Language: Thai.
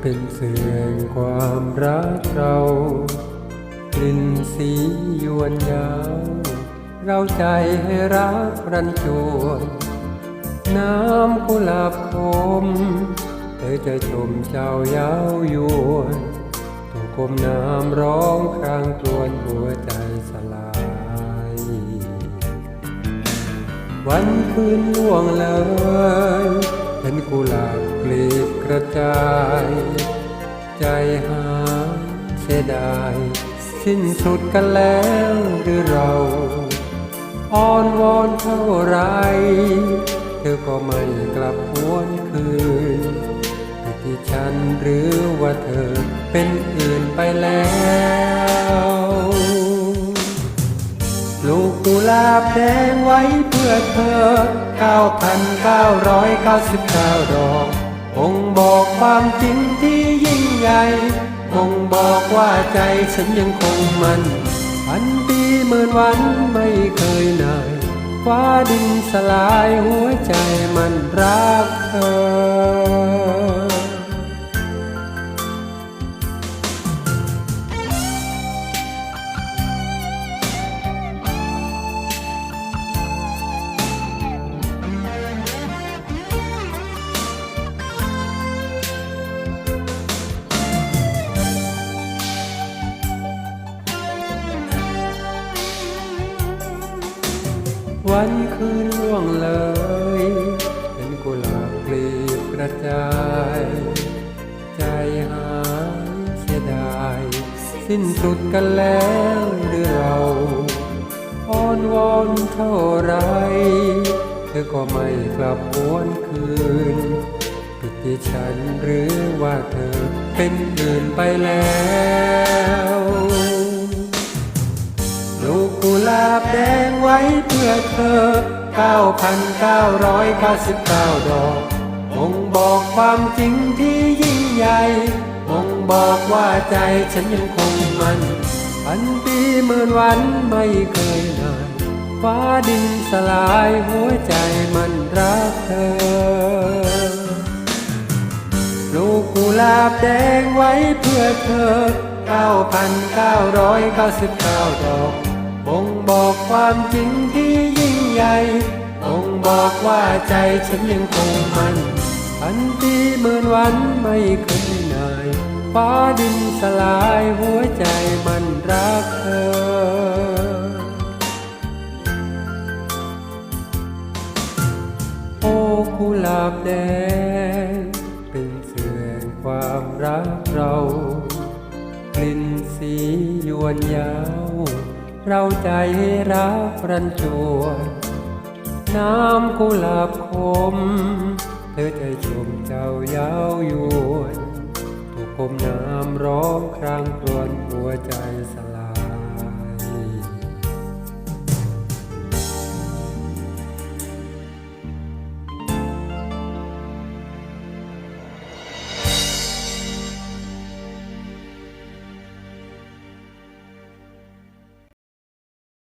เป็นเสื่องความรักเรากลิ่นสียวนยาวเราใจให้รักรันจวนน้ำกุหลาบคม เธอจะชมเจ้าย้ายวนถูกกลมน้ำร้องครางครวญหัวใจสลาย วันคืนล่วงเลย เห็นกุหลาบกลีบกระจาย ใจหายเสียดาย สิ้นสุดกันแล้วหรือเราอ้อนวอนเท่าไร เธอก็ไม่กลับหวนคืนผิดที่ฉันหรือว่าเธอเป็นอื่นไปแล้วลูกกุหลาบแดงไว้เพื่อเธอ 9,999 ดอกคงบอกความจริงที่ยิ่งใหญ่คงบอกว่าใจฉันยังคงมันพันปีหมื่นวันไม่เคยเหนื่อยฟ้าดินสลายหัวใจมันรักเธอ วันคืนล่วงเลยเห็นกุหลาบกลีบกระจาย ใจหายเสียดาย สิ้นสุดกันแล้วหรือเราอ้อนวอนเท่าไร เธอก็ไม่กลับหวนคืนผิดที่ฉันหรือว่าเธอเป็นอื่นไปแล้ว ว้เพื่อเธอ 9,999 ดอกคงบอกความจริงที่ยิ่งใหญ่คงบอกว่าใจฉันยังคงมันพันปีหมื่นวันไม่เคยนานฟ้าดินสลายหัวใจมันรักเธอ ลูกกุหลาบแดงไว้เพื่อเธอ 9,999 ดอก บ่งบอกความจริงที่ยิ่งใหญ่บ่งบอกว่าใจฉันยังคงมันพันปีหมื่นวันไม่เคยนายฟ้าดินสลายหัวใจมันรักเธอโอ้กุหลาบแดง เป็นเสื่องความรักเรา กลิ่นสียวนยาว เราใจรักรันจวนน้ำกุหลาบคม เธอใจชมเจ้ายาวยวนถูกคมน้ำร้องครางครวญหัวใจสั่น